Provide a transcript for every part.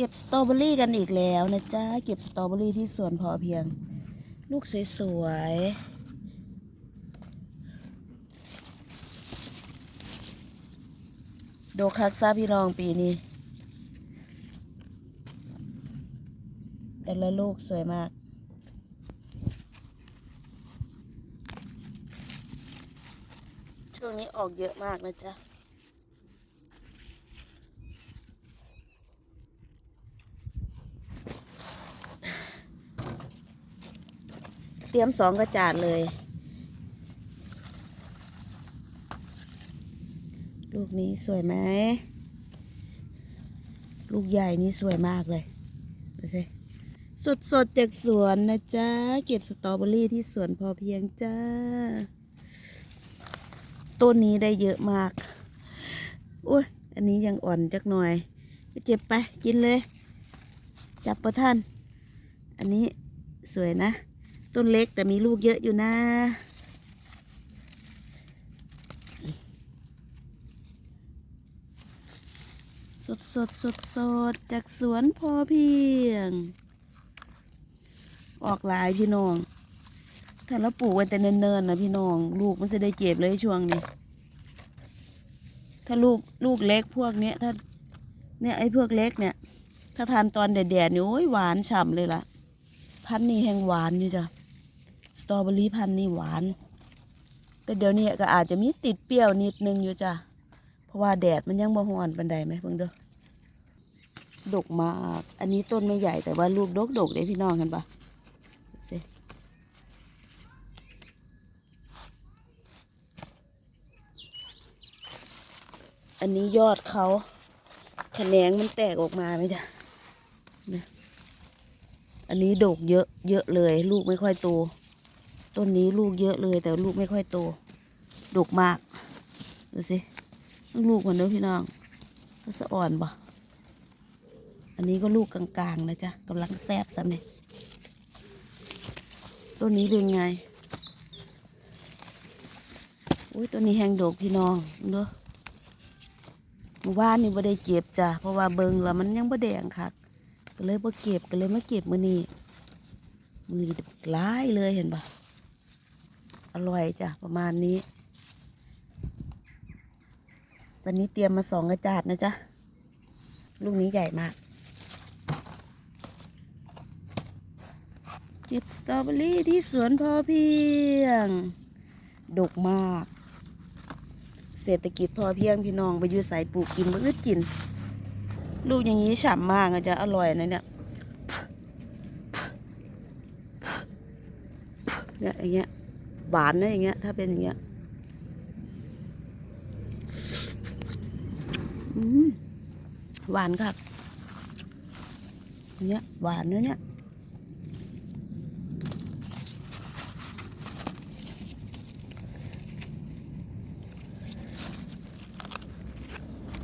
เก็บสตรอเบอรี่กันอีกแล้วนะจ๊ะ เก็บสตรอเบอรี่ที่สวนพอเพียง ลูกสวยๆ โดคักซาพี่น้องปีนี้ แต่ละลูกสวยมากช่วงนี้ออกเยอะมากนะจ๊ะ เตรียมสองกระจาดเลย ลูกนี้สวยไหม ลูกใหญ่นี่สวยมากเลยดูสิสดสดๆจากสวนนะจ๊ะ เก็บสตรอเบอรี่ที่สวนพอเพียงจ้า ต้นนี้ได้เยอะมากอุ้ยอันนี้ยังอ่อนจักหน่อยเจ็บไปกินเลย จับประท่าน อันนี้สวยนะ ต้นเล็กแต่มีลูกเยอะอยู่นะสดสดสดสดจากสวนพอเพียง ออกหลายพี่น้อง ถ้าเราปลูกไว้แต่เนินๆนะพี่น้อง ลูกมันจะได้เจ็บเลยช่วงนี้ ถ้าลูกลูกเล็กพวกเนี้ยถ้าเนี่ยไอ้พวกเล็กเนี่ย ถ้าทานตอนแดดๆนี่โอ้ยหวานฉ่ำเลยล่ะ พันนี้แห้งหวานอยู่จ้ะ สตรอเบอรี่พันธุ์นี้หวาน แต่เดี๋ยวนี้ก็อาจจะมีติดเปรี้ยวนิดนึงอยู่จ้ะ เพราะว่าแดดมันยังบ่ฮ้อนปันใดไหมเพิ่งเด้อ ดกมาก อันนี้ต้นไม่ใหญ่แต่ว่าลูกดกดกๆเลยพี่น้องกันปะอันนี้ยอดเขาแขนงมันแตกออกมาไหมจ๊ะอันนี้ดกเยอะเยอะเลย ลูกไม่ค่อยโต ต้นนี้ลูกเยอะเลย แต่ลูกไม่ค่อยโต ดกมาก ดูสิลูกมันเด้อพี่น้องก็สะอ่อนบ่ อันนี้ก็ลูกกลางๆนะจ๊ะกำลังแซบซ้ำเนี่ยต้นนี้เป็นไงอุ้ยต้นนี้แหงดกพี่น้องเนอะเมื่อวานนี่บ่ได้เก็บจ้ะเพราะว่าเบิงแล้วมันยังบ่แดงคักก็เลยบ่เก็บก็เลยมาเก็บมื้อนี้มือนี้หลายเลยเห็นปะ อร่อยจ้ะประมาณนี้ วันนี้เตรียมมาสองกระจาดนะจ๊ะ ลูกนี้ใหญ่มากเก็บสตรอเบอรี่ที่สวนพอเพียง ดกมาก เศรษฐกิจพอเพียงพี่น้องไปอยู่ใส่ปลูกกินมือึดกิน ลูกอย่างนี้ฉ่ำมากอะจะอร่อยนะเนี่ยเนี่ยอย่างเงี้ย หวานนะอย่างเงี้ย ถ้าเป็นอย่างเงี้ยหวานครับอย่างเงี้ยหวานเนื้อเนี่ย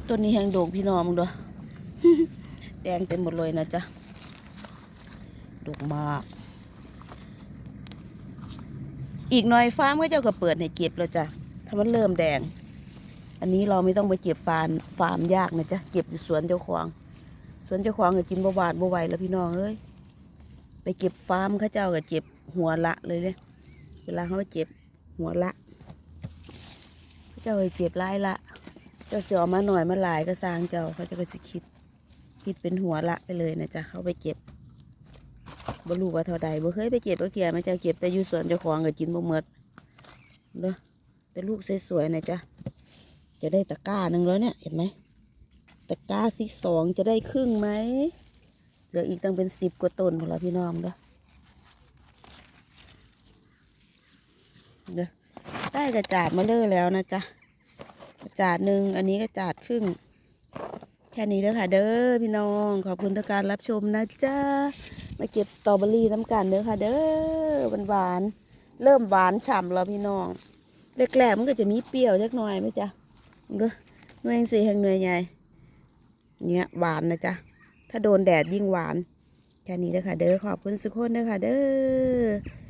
ต้นนี้แหงโด่งพี่น้องมึงดูแดงเต็มหมดเลยนะจ๊ะดกมาก อีกหน่อยฟาร์มก็เจ้าก็เปิดให้เก็บแล้วจ้ะถ้ามันเริ่มแดง อันนี้เราไม่ต้องไปเก็บฟาร์มฟาร์มยากนะจ๊ะเก็บอยู่สวนเจ้าของสวนเจ้าของก็กินบหวาดบไหวแล้วพี่น้องเอ้ยไปเก็บฟาร์มเขาเจ้าก็เจ็บหัวละเลยเลยเวลาเขาไปเจ็บหัวละเขาเจ้าเจ็บหลายละ เจ้าเสียออกมาหน่อยมาหลายก็สร้างเจ้าเขาจะก็จะคิดคิดเป็นหัวละไปเลยนะจ๊ะเขาไปเก็บ บรู้ว่าเท่าใดบ่เคยไปเก็บบ่เกียมาเจ้าเก็บแต่อยู่สวนเจ้าของก็กินบ่หมดเด้อแต่ลูกสวยๆนะจ๊ะจะได้ตะกร้าหนึ่งแล้วเนี่ยเห็นไหมตะกร้าสีสองจะได้ครึ่งไหมเหลืออีกตั้งเป็นสิบกว่าต้นพอละพี่น้องเด้อเด้อได้กระจาดมาเลอแล้วนะจ๊ะกระจาดหนึ่งอันนี้กระจาดครึ่งแค่นี้เด้อค่ะเด้อพี่น้อง ขอบคุณทุกการรับชมนะจ๊ะ มาเก็บสตรอเบอรี่น้ำกันเด้อค่ะเด้อหวานหวานเริ่มหวานฉ่ำแล้วพี่น้องแรกๆมันก็จะมีเปรี้ยวเล็กน้อยไหมจ๊ะดูหน่วยสีแห่งหน่วยใหญ่เนี้ยหวานนะจ๊ะถ้าโดนแดดยิ่งหวานแค่นี้เด้อค่ะเด้อขอบคุณสุกคนเด้อค่ะเด้อ